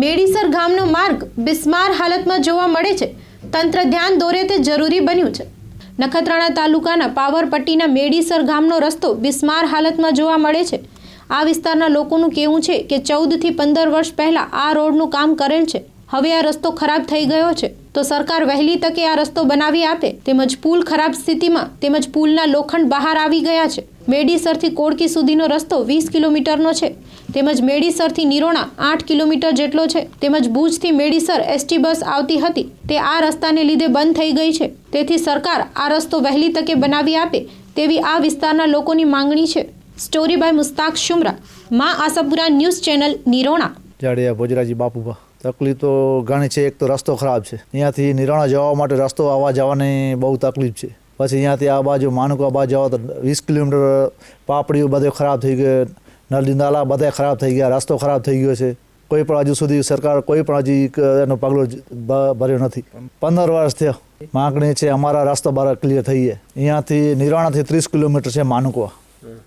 મેડીસર ગામનો માર્ગ બિસ્માર હાલતમાં જોવા મળે છે. તંત્ર ધ્યાન દોરે તે જરૂરી બન્યું છે. નખત્રાણા તાલુકાના પાવરપટ્ટીના મેડીસર ગામનો રસ્તો બિસ્માર હાલતમાં જોવા મળે છે. આ વિસ્તારના લોકોનું કહેવું છે કે ચૌદથી પંદર વર્ષ પહેલાં આ રોડનું કામ કરેલ છે. હવે આ રસ્તો ખરાબ થઈ ગયો છે. તો સરકાર વહેલી તકે આ રસ્તો બનાવી આપે તેમજ પુલ ખરાબ સ્થિતિમાં તેમજ પુલના લોખંડ બહાર આવી ગયા છે. મેડીસરથી કોડકી સુધીનો રસ્તો વીસ કિલોમીટરનો છે. તેમજ મેડીસરથી નિરોણા આઠ કિલોમીટર જેટલો છે. તેમજ ભુજથી મેડીસર એસટી બસ આવતી હતી. તે આ રસ્તાને લીધે બંધ થઈ ગઈ છે. તેથી સરકાર આ રસ્તો વહેલી તકે બનાવી આપે તેવી આ વિસ્તારના લોકોની માંગણી છે. સ્ટોરી બાય મુસ્તાક શુમરા, મા આશાપુરા ન્યૂઝ ચેનલ, નિરોણા. જાડેજા ભોજરાજી બાપુભા, તકલીફ તો ઘણી છે, એક તો રસ્તો ખરાબ છે. અહીંયાથી નિરોણા જવા માટે રસ્તો આવવા જવાની બહુ તકલીફ છે. પછી અહીંયાથી આ બાજુ માનુકા બાજુ જવા તો વીસ કિલોમીટર પાપડીઓ બધે ખરાબ થઈ ગયો નદી નાલા બધા ખરાબ થઈ ગયા, રસ્તો ખરાબ થઈ ગયો છે. કોઈ પણ હજુ સુધી સરકાર કોઈ પણ હજી એનો પગલો ભર્યો નથી. પંદર વર્ષ થયો. માંગણી છે અમારા રસ્તો બારા ક્લિયર થઈ ગયા અહીંયાથી નિરાણાથી ત્રીસ કિલોમીટર છે માનુકવા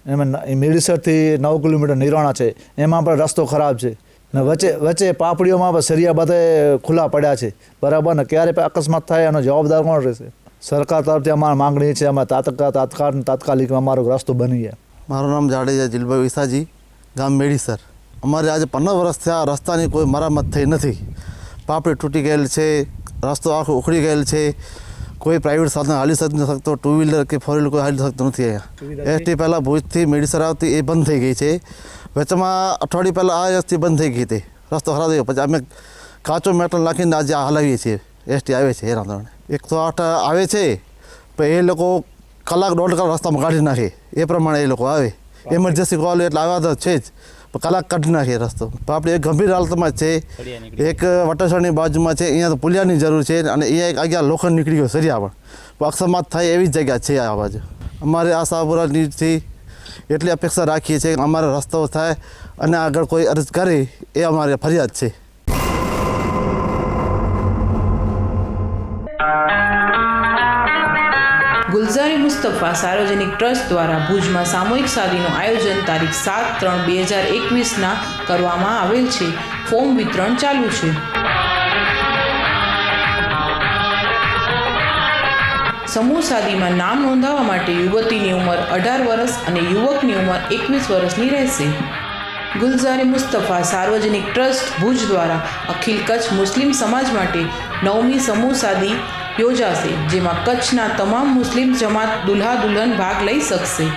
એમાં મેડિસરથી નવ કિલોમીટર નિરાણા છે. એમાં પણ રસ્તો ખરાબ છે. ને વચ્ચે વચ્ચે પાપડીઓમાં સરિયા બધે ખુલ્લા પડ્યા છે. બરાબર ને? ક્યારે અકસ્માત થાય એનો જવાબદાર કોણ રહેશે? સરકાર તરફથી અમારી માંગણી છે અમે તાત્કાલ તાત્કાલ તાત્કાલિક અમારો રસ્તો બની જાય મારું નામ જાડેજા જીલભાઈ વિસાજી ગામ મેડીસર. અમારે આજે પંદર વર્ષ થયા રસ્તાની કોઈ મરામત થઈ નથી. પાપડી તૂટી ગયેલ છે રસ્તો આખો ઉખડી ગયેલ છે. કોઈ પ્રાઇવેટ સાધન હાલી શકતો નથી શકતો ટુ વ્હીલર કે ફોર વ્હીલર કોઈ હાલી શકતું નથી અહીંયા. એસટી પહેલાં ભુજથી મેડીસર આવતી એ બંધ થઈ ગઈ છે. વચમાં અઠવાડિયા પહેલાં આ એસટી બંધ થઈ ગઈ હતી. રસ્તો ખરાબ થઈ ગયો. પછી અમે કાચો મેટલ નાખીને આજે આ હલાવીએ છીએ. એસટી આવે છે એના એક એકસો આઠ આવે છે પણ એ લોકો કલાક દોઢ કલાક રસ્તામાં કાઢી નાખે. એ પ્રમાણે એ લોકો આવે. એમરજન્સી કોલ એટલે આવ્યા તો છે જ પણ કલાક કાઢી નાખે રસ્તો. પણ આપણે એક ગંભીર હાલતમાં જ છે. એક વટેશ્વરની બાજુમાં છે અહીંયા તો પુલિયાની જરૂર છે અને અહીંયા એક આગળ લોખંડ નીકળી ગયો સરિયા પણ. અક્ષમાત થાય એવી જ જગ્યા છે આ બાજુ. અમારે આશાપુરા નીડથી એટલી અપેક્ષા રાખીએ છીએ કે અમારો રસ્તો થાય અને આગળ કોઈ અરજ કરે એ અમારી ફરિયાદ છે. ગુલઝારી મુસ્તફા સાર્વજનિક ટ્રસ્ટ દ્વારા ભુજમાં સામૂહિક શાદીનું આયોજન તારીખ સાત ત્રણ બે હજાર એકવીસના કરવામાં આવેલ છે. ફોર્મ વિતરણ ચાલુ છે. સમૂહ શાદીમાં નામ નોંધાવવા માટે યુવતીની ઉંમર અઢાર વર્ષ અને યુવકની ઉંમર એકવીસ વર્ષની રહેશે. ગુલઝારી મુસ્તફા સાર્વજનિક ટ્રસ્ટ ભુજ દ્વારા અખિલ કચ્છ મુસ્લિમ સમાજ માટે નવમી સમૂહ શાદી યોજાશે, જેમાં કચ્છના તમામ મુસ્લિમ જમાત દુલ્હા દુલ્હન ભાગ લઈ શકશે.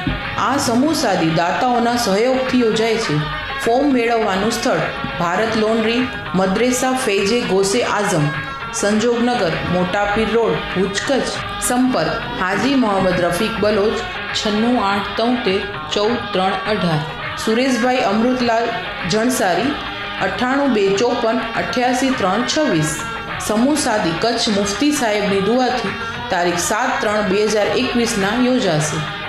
આ સમૂહ સાદી દાતાઓના સહયોગથી યોજાય છે. ફોર્મ મેળવવાનું સ્થળ, ભારત લોન્ડ્રી, મદ્રેસા ફેજે ગોસે આઝમ, સંજોગનગર, મોટાપીર રોડ, ભુજ સંપર્ક, હાજી મોહમ્મદ રફીક બલોચ, છન્નું આઠ તોતેર ચૌદ ત્રણ અઢાર. સુરેશભાઈ અમૃતલાલ જણસારી, અઠ્ઠાણું બે ચોપન અઠ્યાસી ત્રણ છવ્વીસ. સમૂહ સાદી કચ્છ મુફતી સાહેબની દુઆથી તારીખ સાત ત્રણ બે હજાર એકવીસના યોજાશે.